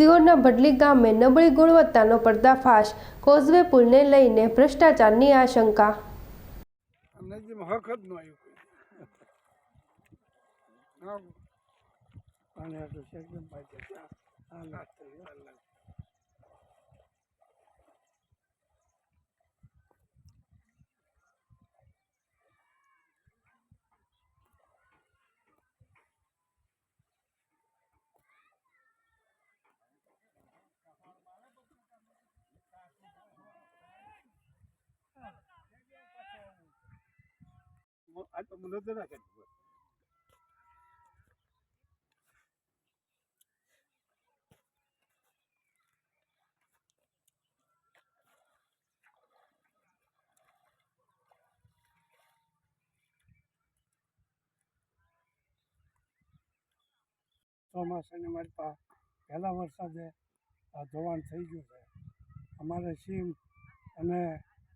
સિહોરના ભડલી ગામે નબળી ગુણવત્તાનો પર્દાફાશ કોઝવે પુલને લઈને ભ્રષ્ટાચારની આશંકા. અમને મને તો ના કરી ચોમાસાની મારી પાસે પહેલા વરસાદે આ ધોવાણ થઈ ગયું છે. અમારે સીમ અને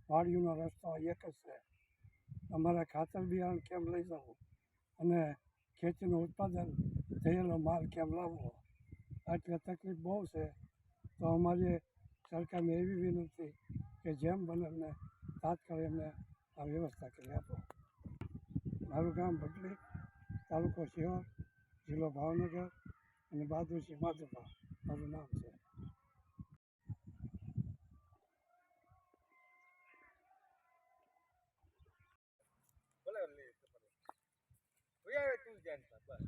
વાડીઓનો રસ્તો એક જ છે. અમારે ખાતર બિયારણ કેમ લઈ જવું અને ખેતીનું ઉત્પાદન થયેલો માલ કેમ લાવવો? એટલે તકલીફ બહુ છે. તો અમારી સરકારને એવી વિનંતી કે જેમ બને અમને તાત્કાલિક અમને આ વ્યવસ્થા કરી આપો. મારું ગામ ભટલી, તાલુકો સિહોર જિલ્લો ભાવનગર અને બહાદુરસિંહ માધુપા મારું નામ છે તું જાણ બસ.